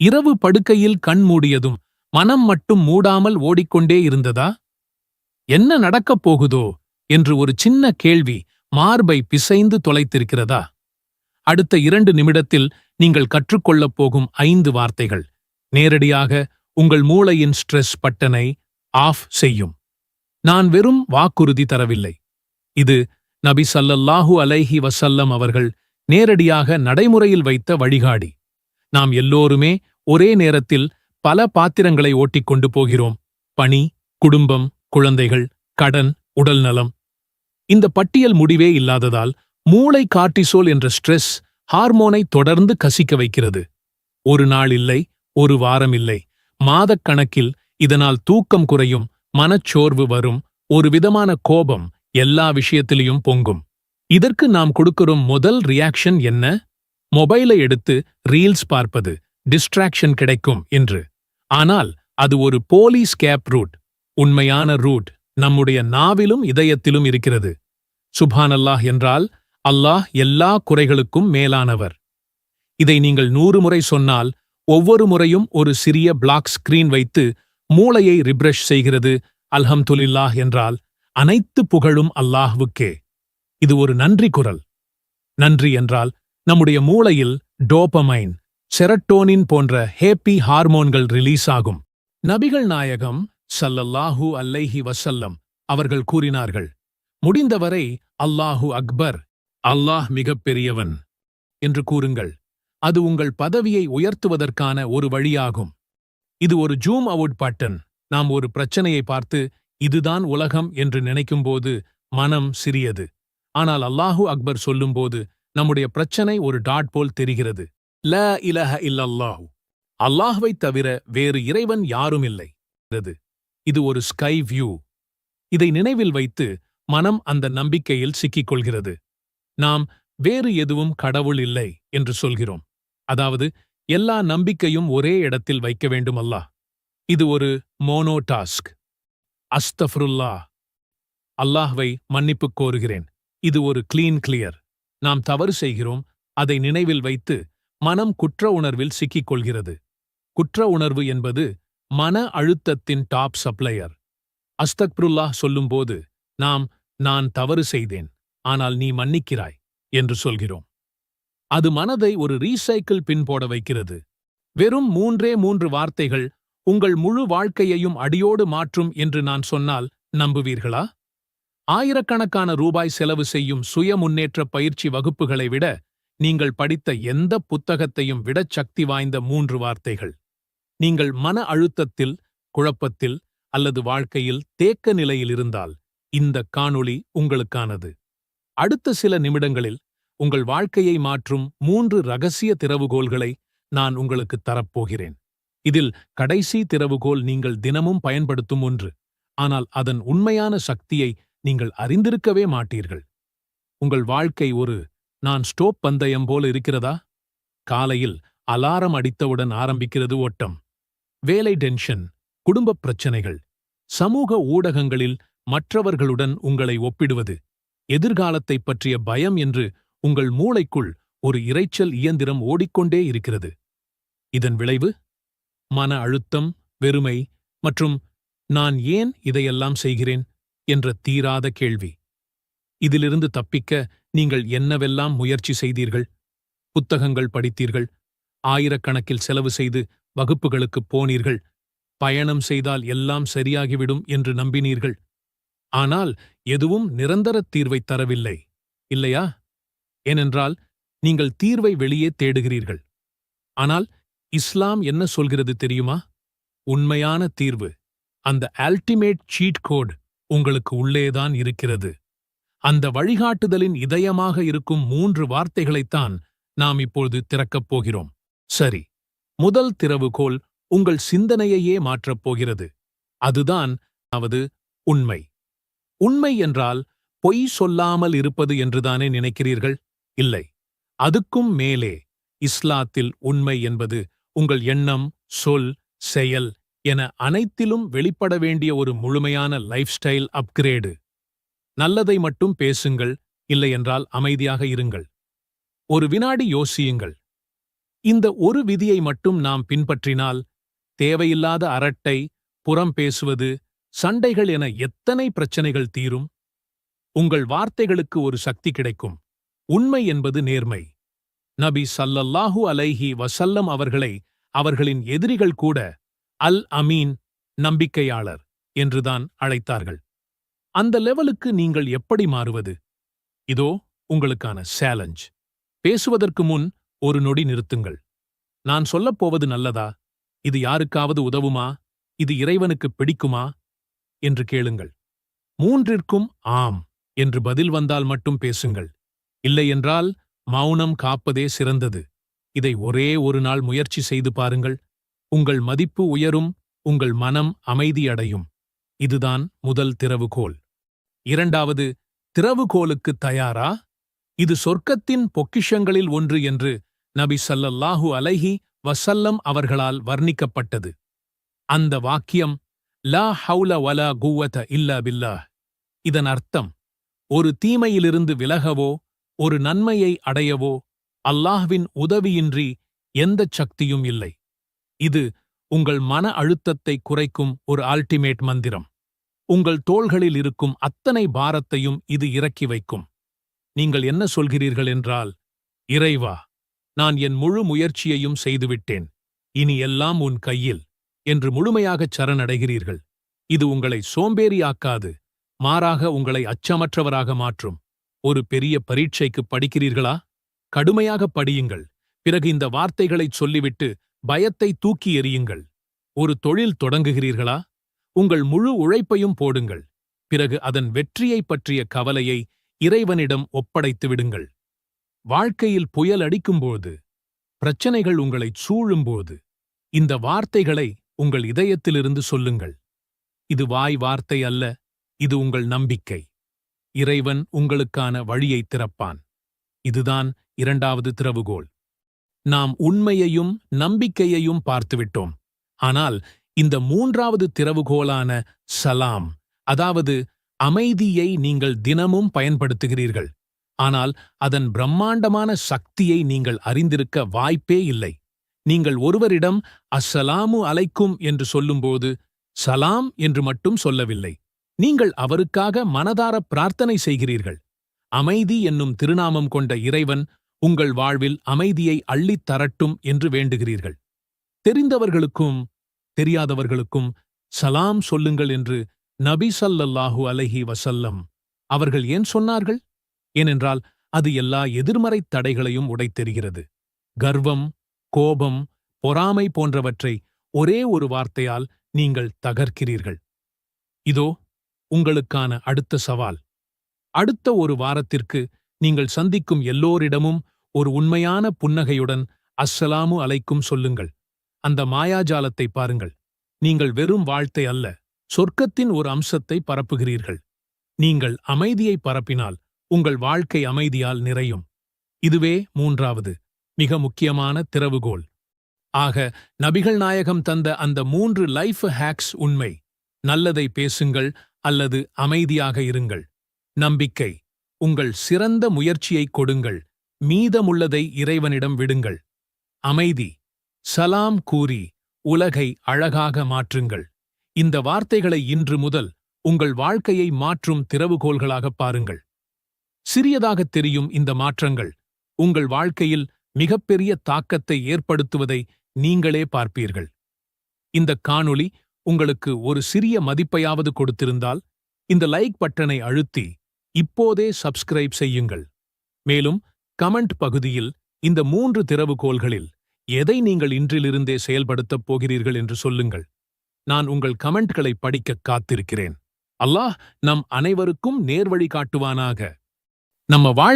இரவு படுக்கையில் கண் மூடியதும் மனம் மட்டும் மூடாமல் ஓடிக்கொண்டே இருந்ததா? என்ன நடக்கப் போகுதோ? என்று ஒரு சின்ன கேள்வி மார்பை பிசைந்து தொலைத்திருக்கிறதா? அடுத்த இரண்டு நிமிடத்தில் நீங்கள் கற்றுக்கொள்ளப் போகும் ஐந்து வார்த்தைகள். நேரடியாக உங்கள் மூளையின் ஸ்ட்ரெஸ் பட்டனை ஆஃப் செய்யும். நான் வெறும் வாக்குறுதி தரவில்லை. இது நபி சல்லல்லாஹு அலைஹி வசல்லம் அவர்கள் நேரடியாக நடைமுறையில் வைத்த வழிகாடி நாம் எல்லோருமே ஒரே நேரத்தில் பல பாத்திரங்களை ஓட்டிக்கொண்டு போகிறோம். பணி குடும்பம் குழந்தைகள் கடன் உடல்நலம் இந்த பட்டியல் முடிவே இல்லாததால் மூளை கார்டிசோல் என்ற ஸ்ட்ரெஸ் ஹார்மோனை தொடர்ந்து கசிக்க வைக்கிறது. ஒரு நாள் இல்லை ஒரு வாரம் இல்லை. மாதக்கணக்கில் இதனால் தூக்கம் குறையும் மனச்சோர்வு வரும் ஒரு விதமான கோபம் எல்லா விஷயத்திலையும் பொங்கும். இதற்கு நாம் கொடுக்கிறோம் முதல் ரியாக்ஷன் என்ன? மொபைலை எடுத்து ரீல்ஸ் பார்ப்பது டிஸ்ட்ராக்ஷன் கிடைக்கும் என்று. ஆனால் அது ஒரு போலீஸ் கேப் ரூட் உண்மையான ரூட் நம்முடைய நாவிலும் இதயத்திலும் இருக்கிறது. சுபானல்லாஹ் என்றால் அல்லாஹ் எல்லா குறைகளுக்கும் மேலானவர். இதை நீங்கள் நூறு முறை சொன்னால் ஒவ்வொரு முறையும் ஒரு சிறிய பிளாக் ஸ்கிரீன் வைத்து மூளையை ரிப்ரஷ் செய்கிறது அல்ஹம்துலில்லாஹ் என்றால் அனைத்து புகழும் அல்லாஹ்வுக்கே. இது ஒரு நன்றி குரல். நன்றி என்றால் நம்முடைய மூளையில் டோபமைன் செரட்டோனின் போன்ற ஹேப்பி ஹார்மோன்கள் ரிலீஸ் ஆகும் நபிகள் நாயகம் சல்லல்லாஹூ அல்லைஹி வசல்லம் அவர்கள் கூறினார்கள் முடிந்தவரை அல்லாஹு அக்பர் அல்லாஹ் மிகப்பெரியவன் என்று கூறுங்கள். அது உங்கள் பதவியை உயர்த்துவதற்கான ஒரு வழியாகும். இது ஒரு ஜூம் அவுட் பட்டன். நாம் ஒரு பிரச்சனையை பார்த்து இதுதான் உலகம் என்று நினைக்கும்போது மனம் சிறியது. ஆனால் அல்லாஹு அக்பர் சொல்லும்போது நம்முடைய பிரச்சனை ஒரு டாட் போல் தெரிகிறது. ல இலஹ இல்லல்லாஹு. அல்லாஹ்வைத் தவிர வேறு இறைவன் யாரும் இல்லை. இது ஒரு ஸ்கை வியூ இதை நினைவில் வைத்து மனம் அந்த நம்பிக்கையில் சிக்கிக் கொள்கிறது நாம் வேறு எதுவும் கடவுள் இல்லை என்று சொல்கிறோம். அதாவது எல்லா நம்பிக்கையும் ஒரே இடத்தில் வைக்க வேண்டும் அல்லாஹ். இது ஒரு மோனோ டாஸ்க் அஸ்தஃப்ருல்லா அல்லாஹ்வை மன்னிப்புக் கோருகிறேன். இது ஒரு கிளீன் கிளியர் நாம் தவறு செய்கிறோம் அதை நினைவில் வைத்து மனம் குற்ற உணர்வில் சிக்கிக் கொள்கிறது குற்ற உணர்வு என்பது மன அழுத்தத்தின் டாப் சப்ளையர் அஸ்தக்ருல்லாஹ் சொல்லும்போது நாம் நான் தவறு செய்தேன் ஆனால் நீ மன்னிக்கிறாய் என்று சொல்கிறோம். அது மனதை ஒரு ரீசைக்கிள் பின் போட வைக்கிறது. வெறும் மூன்றே மூன்று வார்த்தைகள் உங்கள் முழு வாழ்க்கையையும் அடியோடு மாற்றும் என்று நான் சொன்னால் நம்புவீர்களா? ஆயிரக்கணக்கான ரூபாய் செலவு செய்யும் சுய முன்னேற்ற பயிற்சி வகுப்புகளை விட நீங்கள் படித்த எந்த புத்தகத்தையும் விடச் சக்தி வாய்ந்த மூன்று வார்த்தைகள். நீங்கள் மன அழுத்தத்தில் குழப்பத்தில் அல்லது வாழ்க்கையில் தேக்க நிலையில் இருந்தால் இந்த காணொளி உங்களுக்கானது. அடுத்த சில நிமிடங்களில் உங்கள் வாழ்க்கையை மாற்றும் மூன்று ரகசிய திறவுகோல்களை நான் உங்களுக்கு தரப்போகிறேன். இதில் கடைசி திறவுகோல் நீங்கள் தினமும் பயன்படுத்தும் ஒன்று. ஆனால் அதன் உண்மையான சக்தியை நீங்கள் அறிந்திருக்கவே மாட்டீர்கள். உங்கள் வாழ்க்கை ஒரு நான் ஸ்டோப் பந்தயம் போல இருக்கிறதா? காலையில் அலாரம் அடித்தவுடன் ஆரம்பிக்கிறது ஓட்டம். வேலை டென்ஷன் குடும்பப் பிரச்சனைகள் சமூக ஊடகங்களில் மற்றவர்களுடன் உங்களை ஒப்பிடுவது எதிர்காலத்தைப் பற்றிய பயம் என்று உங்கள் மூளைக்குள் ஒரு இரைச்சல் இயந்திரம் ஓடிக்கொண்டே இருக்கிறது. இதன் விளைவு? மன அழுத்தம் வெறுமை மற்றும் நான் ஏன் இதையெல்லாம் செய்கிறேன்? என்ற தீராத கேள்வி. இதிலிருந்து தப்பிக்க நீங்கள் என்னவெல்லாம் முயற்சி செய்தீர்கள்? புத்தகங்கள் படித்தீர்கள்? ஆயிரக்கணக்கில் செலவு செய்து வகுப்புகளுக்குப் போனீர்கள்? பயணம் செய்தால் எல்லாம் சரியாகிவிடும் என்று நம்பினீர்கள்? ஆனால் எதுவும் நிரந்தரத் தீர்வைத் தரவில்லை இல்லையா? ஏனென்றால் நீங்கள் தீர்வை வெளியே தேடுகிறீர்கள். ஆனால் இஸ்லாம் என்ன சொல்கிறது தெரியுமா? உண்மையான தீர்வு. அந்த அல்டிமேட் சீட் கோட் உங்களுக்கு உள்ளேதான் இருக்கிறது. அந்த வழிகாட்டுதலின் இதயமாக இருக்கும் மூன்று வார்த்தைகளைத்தான் நாம் இப்பொழுது திறக்கப் போகிறோம். சரி முதல் திறவுகோல் உங்கள் சிந்தனையையே மாற்றப் போகிறது. அதுதான் அவது உண்மை. உண்மை என்றால் பொய் சொல்லாமல் இருப்பது என்றுதானே நினைக்கிறீர்கள்? இல்லை. அதுக்கும் மேலே இஸ்லாத்தில் உண்மை என்பது உங்கள் எண்ணம் சொல் செயல் என அனைத்திலும் வெளிப்பட வேண்டிய ஒரு முழுமையான லைஃப் ஸ்டைல் அப்கிரேடு நல்லதை மட்டும் பேசுங்கள் இல்லையென்றால் அமைதியாக இருங்கள். ஒரு வினாடி யோசியுங்கள். இந்த ஒரு விதியை மட்டும் நாம் பின்பற்றினால் தேவையில்லாத அரட்டை புறம் பேசுவது சண்டைகள் என எத்தனை பிரச்சனைகள் தீரும்? உங்கள் வார்த்தைகளுக்கு ஒரு சக்தி கிடைக்கும். உண்மை என்பது நேர்மை. நபி சல்லல்லாஹு அலைஹி வசல்லம் அவர்களை அவர்களின் எதிரிகள் கூட அல் அமீன் நம்பிக்கையாளர் என்றுதான் அழைத்தார்கள். அந்த லெவலுக்கு நீங்கள் எப்படி மாறுவது? இதோ உங்களுக்கான சேலஞ்ச். பேசுவதற்கு முன் ஒரு நொடி நிறுத்துங்கள். நான் சொல்லப் போவது நல்லதா? இது யாருக்காவது உதவுமா? இது இறைவனுக்கு பிடிக்குமா? என்று கேளுங்கள். மூன்றிற்கும் ஆம் என்று பதில் வந்தால் மட்டும் பேசுங்கள். இல்லையென்றால் மௌனம் காப்பதே சிறந்தது. இதை ஒரே ஒரு நாள் முயற்சி செய்து பாருங்கள். உங்கள் மதிப்பு உயரும் உங்கள் மனம் அமைதியடையும். இதுதான் முதல் திறவுகோல் இரண்டாவது திறவுகோலுக்கு தயாரா? இது சொர்க்கத்தின் பொக்கிஷங்களில் ஒன்று என்று நபி சல்லல்லாஹு அலைஹி வசல்லம் அவர்களால் வர்ணிக்கப்பட்டது. அந்த வாக்கியம் லா ஹவுல வலா குவத இல்லா பில்லா இதன் அர்த்தம் ஒரு தீமையிலிருந்து விலகவோ ஒரு நன்மையை அடையவோ அல்லாஹ்வின் உதவியின்றி எந்தச் சக்தியும் இல்லை. இது உங்கள் மன அழுத்தத்தை குறைக்கும் ஒரு அல்டிமேட் மந்திரம். உங்கள் தோள்களில் இருக்கும் அத்தனை பாரத்தையும் இது இறக்கி வைக்கும். நீங்கள் என்ன சொல்கிறீர்கள் என்றால் இறைவா நான் என் முழு முயற்சியையும் செய்துவிட்டேன். இனி எல்லாம் உன் கையில் என்று முழுமையாகச் சரணடைகிறீர்கள். இது உங்களை சோம்பேறியாக்காது மாறாக உங்களை அச்சமற்றவராக மாற்றும். ஒரு பெரிய பரீட்சைக்கு படிக்கிறீர்களா? கடுமையாக படியுங்கள். பிறகு இந்த வார்த்தைகளைச் சொல்லிவிட்டு பயத்தை தூக்கி எறியுங்கள். ஒரு தொழில் தொடங்குகிறீர்களா? உங்கள் முழு உழைப்பையும் போடுங்கள். பிறகு அதன் வெற்றியைப் பற்றிய கவலையை இறைவனிடம் ஒப்படைத்து விடுங்கள். வாழ்க்கையில் புயல் அடிக்கும்போது பிரச்சனைகள் உங்களைச் சூழும்போது இந்த வார்த்தைகளை உங்கள் இதயத்திலிருந்து சொல்லுங்கள். இது வாய் வார்த்தை அல்ல இது உங்கள் நம்பிக்கை. இறைவன் உங்களுக்கான வழியைத் திறப்பான். இதுதான் இரண்டாவது திறவுகோள் நாம் உண்மையையும் நம்பிக்கையையும் பார்த்துவிட்டோம். ஆனால் இந்த மூன்றாவது திறவுகோலான சலாம் அதாவது அமைதியை நீங்கள் தினமும் பயன்படுத்துகிறீர்கள். ஆனால் அதன் பிரம்மாண்டமான சக்தியை நீங்கள் அறிந்திருக்க வாய்ப்பே இல்லை. நீங்கள் ஒருவரிடம் அஸ்ஸலாமு அலைக்கும் என்று சொல்லும்போது சலாம் என்று மட்டும் சொல்லவில்லை. நீங்கள் அவருக்காக மனதார பிரார்த்தனை செய்கிறீர்கள். அமைதி என்னும் திருநாமம் கொண்ட இறைவன் உங்கள் வாழ்வில் அமைதியை அள்ளித் தரட்டும் என்று வேண்டுகிறீர்கள். தெரிந்தவர்களுக்கும் தெரியாதவர்களுக்கும் சலாம் சொல்லுங்கள் என்று நபி சல்லல்லாஹு அலைஹி வசல்லம் அவர்கள் ஏன் சொன்னார்கள்? ஏனென்றால் அது எல்லா எதிர்மறைத் தடைகளையும் உடைத்தெறிகிறது. கர்வம் கோபம் பொறாமை போன்றவற்றை ஒரே ஒரு வார்த்தையால் நீங்கள் தகர்க்கிறீர்கள். இதோ உங்களுக்கான அடுத்த சவால். அடுத்த ஒரு வாரத்திற்கு நீங்கள் சந்திக்கும் எல்லோரிடமும் ஒரு உண்மையான புன்னகையுடன் அஸ்ஸலாமு அலைக்கும் சொல்லுங்கள். அந்த மாயாஜாலத்தை பாருங்கள். நீங்கள் வெறும் வாழ்த்தை அல்ல சொர்க்கத்தின் ஒரு அம்சத்தை பரப்புகிறீர்கள். நீங்கள் அமைதியை பரப்பினால் உங்கள் வாழ்க்கை அமைதியால் நிறையும். இதுவே மூன்றாவது மிக முக்கியமான திறவுகோல் ஆக நபிகள் நாயகம் தந்த அந்த மூன்று லைஃப் ஹேக்ஸ் உண்மை. நல்லதை பேசுங்கள் அல்லது அமைதியாக இருங்கள். நம்பிக்கை. உங்கள் சிறந்த முயற்சியைக் கொடுங்கள். மீதமுள்ளதை இறைவனிடம் விடுங்கள். அமைதி. சலாம் கூறி உலகை அழகாக மாற்றுங்கள். இந்த வார்த்தைகளை இன்று முதல் உங்கள் வாழ்க்கையை மாற்றும் திறவுகோல்களாகப் பாருங்கள். சிறியதாகத் தெரியும் இந்த மாற்றங்கள். உங்கள் வாழ்க்கையில் மிகப்பெரிய தாக்கத்தை ஏற்படுத்துவதை நீங்களே பார்ப்பீர்கள். இந்த காணொளி உங்களுக்கு ஒரு சிறிய மதிப்பையாவது கொடுத்திருந்தால் இந்த லைக் பட்டனை அழுத்தி இப்போதே சப்ஸ்கிரைப் செய்யுங்கள். மேலும் கமெண்ட் பகுதியில் இந்த மூன்று திறவுகோள்களில் எதை நீங்கள் இன்றிலிருந்தே செயல்படுத்தப் போகிறீர்கள் என்று சொல்லுங்கள். நான் உங்கள் கமெண்ட்களை படிக்கக் காத்திருக்கிறேன். அல்லாஹ் நம் அனைவருக்கும் நேர்வழி காட்டுவானாக. நம்ம வாழ்